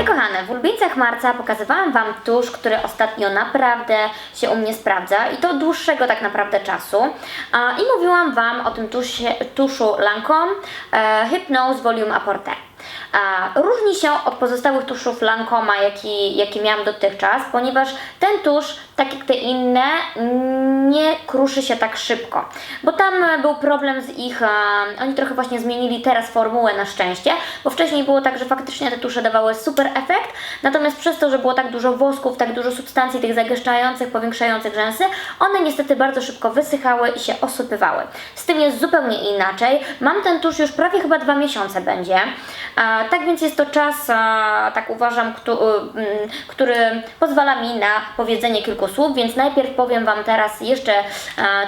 Hej kochane, w ulubieńcach marca pokazywałam Wam tusz, który ostatnio naprawdę się u mnie sprawdza i to dłuższego tak naprawdę czasu. I mówiłam Wam o tym tusie, tuszu Lancome e, Hypnose Volume Apporter. A, różni się od pozostałych tuszów Lancoma, jaki, jakie miałam dotychczas, ponieważ ten tusz, tak jak te inne, nie kruszy się tak szybko. Bo tam e, był problem z ich, e, oni trochę właśnie zmienili teraz formułę na szczęście, bo wcześniej było tak, że faktycznie te tusze dawały super efekt, natomiast przez to, że było tak dużo wosków, tak dużo substancji tych zagęszczających, powiększających rzęsy, one niestety bardzo szybko wysychały i się osypywały. Z tym jest zupełnie inaczej. Mam ten tusz już prawie chyba dwa miesiące będzie. E, tak więc jest to czas, tak uważam, któ- który pozwala mi na powiedzenie kilku słów, więc najpierw powiem Wam teraz jeszcze, e,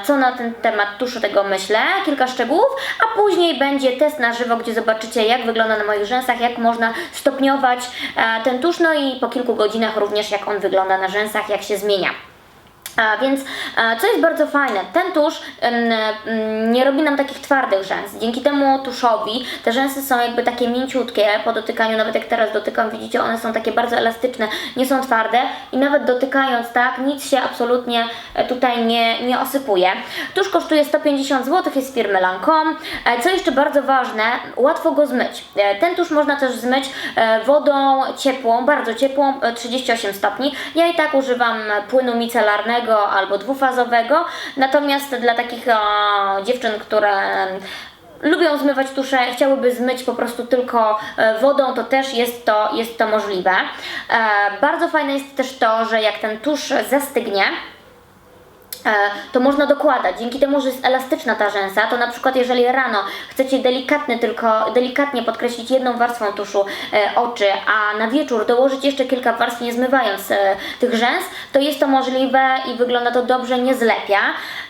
co na ten temat tuszu tego myślę, kilka szczegółów, a później będzie test na żywo, gdzie zobaczycie, jak wygląda na moich rzęsach, jak można stopniować e, ten tusz, no i po kilku godzinach również, jak on wygląda na rzęsach, jak się zmienia. A więc, co jest bardzo fajne, ten tusz nie robi nam takich twardych rzęs. Dzięki temu tuszowi te rzęsy są jakby takie mięciutkie po dotykaniu, nawet jak teraz dotykam, widzicie, one są takie bardzo elastyczne, nie są twarde i nawet dotykając tak, nic się absolutnie e, tutaj nie, nie osypuje. Tusz kosztuje 150 zł, jest z firmy Lancome. E, Co jeszcze bardzo ważne, łatwo go zmyć. E, Ten tusz można też zmyć wodą ciepłą, bardzo ciepłą, e, 38 stopni. Ja i tak używam płynu micelarnego albo dwufazowego, natomiast dla takich e, dziewczyn, które lubią zmywać tusze, chciałyby zmyć po prostu tylko e, wodą, to też jest to, jest to możliwe. E, Bardzo fajne jest też to, że jak ten tusz zastygnie, to można dokładać. Dzięki temu, że jest elastyczna ta rzęsa, to na przykład jeżeli rano chcecie delikatnie tylko, delikatnie podkreślić jedną warstwą tuszu e, oczy, a na wieczór dołożyć jeszcze kilka warstw nie zmywając e, tych rzęs, to jest to możliwe i wygląda to dobrze, nie zlepia.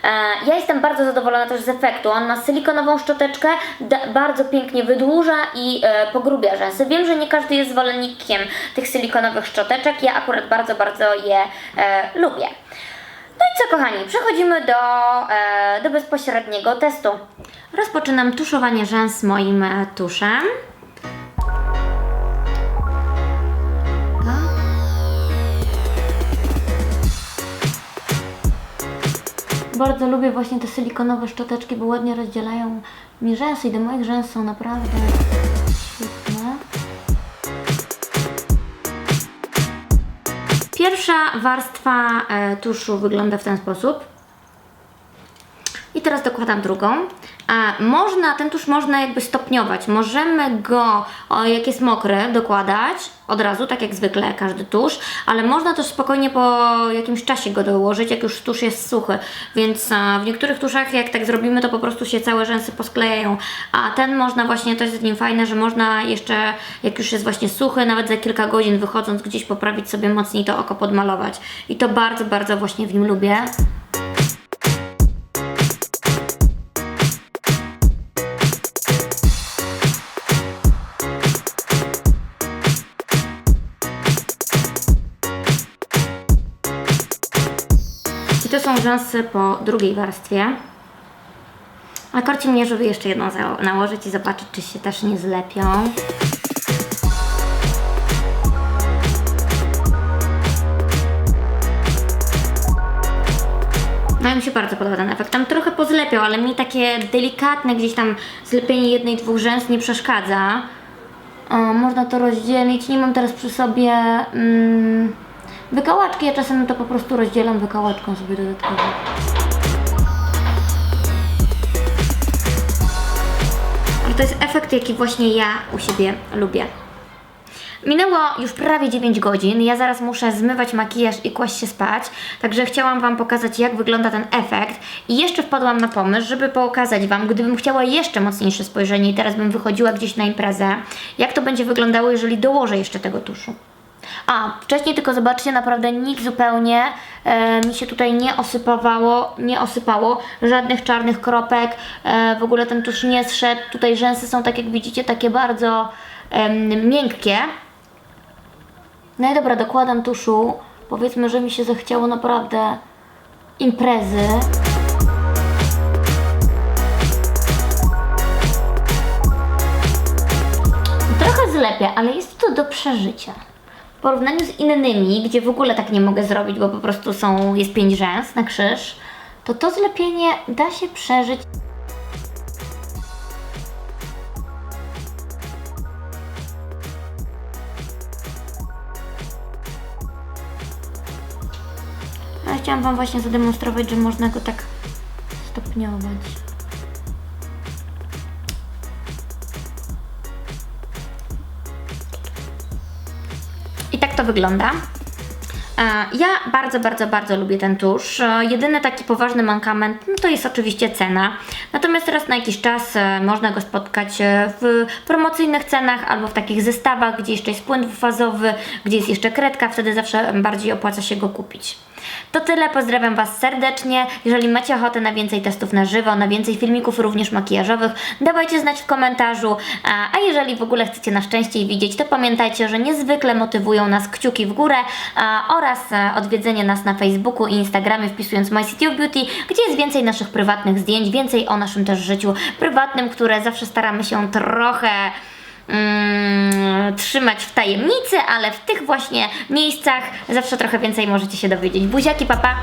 E, ja jestem bardzo zadowolona też z efektu. On ma silikonową szczoteczkę, bardzo pięknie wydłuża i e, pogrubia rzęsy. Wiem, że nie każdy jest zwolennikiem tych silikonowych szczoteczek, ja akurat bardzo, bardzo je e, lubię. No i co kochani, przechodzimy do, e, do bezpośredniego testu. Rozpoczynam tuszowanie rzęs moim e, tuszem. Bardzo lubię właśnie te silikonowe szczoteczki, bo ładnie rozdzielają mi rzęsy i do moich rzęs są naprawdę świetne. Pierwsza warstwa e, tuszu wygląda w ten sposób. I teraz dokładam drugą. Można, ten tusz można jakby stopniować. Możemy go, jak jest mokry, dokładać od razu, tak jak zwykle każdy tusz, ale można też spokojnie po jakimś czasie go dołożyć, jak już tusz jest suchy. Więc a, w niektórych tuszach, jak tak zrobimy, to po prostu się całe rzęsy posklejają. A ten można właśnie, to jest w nim fajne, że można jeszcze, jak już jest właśnie suchy, nawet za kilka godzin wychodząc gdzieś poprawić sobie mocniej to oko podmalować. I to bardzo, bardzo właśnie w nim lubię. To są rzęsy po drugiej warstwie. A korci mnie, żeby jeszcze jedną nałożyć i zobaczyć, czy się też nie zlepią. No mi się bardzo podoba ten efekt. Tam trochę pozlepiał, ale mi takie delikatne gdzieś tam zlepienie jednej, dwóch rzęs nie przeszkadza. O, można to rozdzielić. Nie mam teraz przy sobie mm, wykałaczki. Ja czasem to po prostu rozdzielam wykałaczką sobie dodatkowo. Ale to jest efekt, jaki właśnie ja u siebie lubię. Minęło już prawie 9 godzin. Ja zaraz muszę zmywać makijaż i kłaść się spać. Także chciałam Wam pokazać, jak wygląda ten efekt. I jeszcze wpadłam na pomysł, żeby pokazać Wam, gdybym chciała jeszcze mocniejsze spojrzenie i teraz bym wychodziła gdzieś na imprezę, jak to będzie wyglądało, jeżeli dołożę jeszcze tego tuszu. A, wcześniej tylko zobaczcie, naprawdę nic zupełnie e, mi się tutaj nie osypało, nie osypało, żadnych czarnych kropek, e, w ogóle ten tusz nie zszedł, tutaj rzęsy są tak jak widzicie takie bardzo em, miękkie. No i dobra, dokładam tuszu, powiedzmy, że mi się zachciało naprawdę imprezy. Trochę zlepia, ale jest to do przeżycia. Porównaniu z innymi, gdzie w ogóle tak nie mogę zrobić, bo po prostu są, jest pięć rzęs na krzyż, to to zlepienie da się przeżyć chciałam Wam właśnie zademonstrować, że można go tak stopniować. To wygląda. E, Ja bardzo, bardzo, bardzo lubię ten tusz. E, Jedyny taki poważny mankament no to jest oczywiście cena. Natomiast raz na jakiś czas e, można go spotkać w promocyjnych cenach albo w takich zestawach, gdzie jeszcze jest płyn dwufazowy, gdzie jest jeszcze kredka, wtedy zawsze bardziej opłaca się go kupić. To tyle, pozdrawiam Was serdecznie. Jeżeli macie ochotę na więcej testów na żywo, na więcej filmików również makijażowych, dawajcie znać w komentarzu. A, jeżeli w ogóle chcecie nas częściej widzieć, to pamiętajcie, że niezwykle motywują nas kciuki w górę oraz e, odwiedzenie nas na Facebooku i Instagramie wpisując My City of Beauty, gdzie jest więcej naszych prywatnych zdjęć, więcej o naszym też życiu prywatnym, które zawsze staramy się trochę mm, trzymać w tajemnicy, ale w tych właśnie miejscach zawsze trochę więcej możecie się dowiedzieć. Buziaki, papa!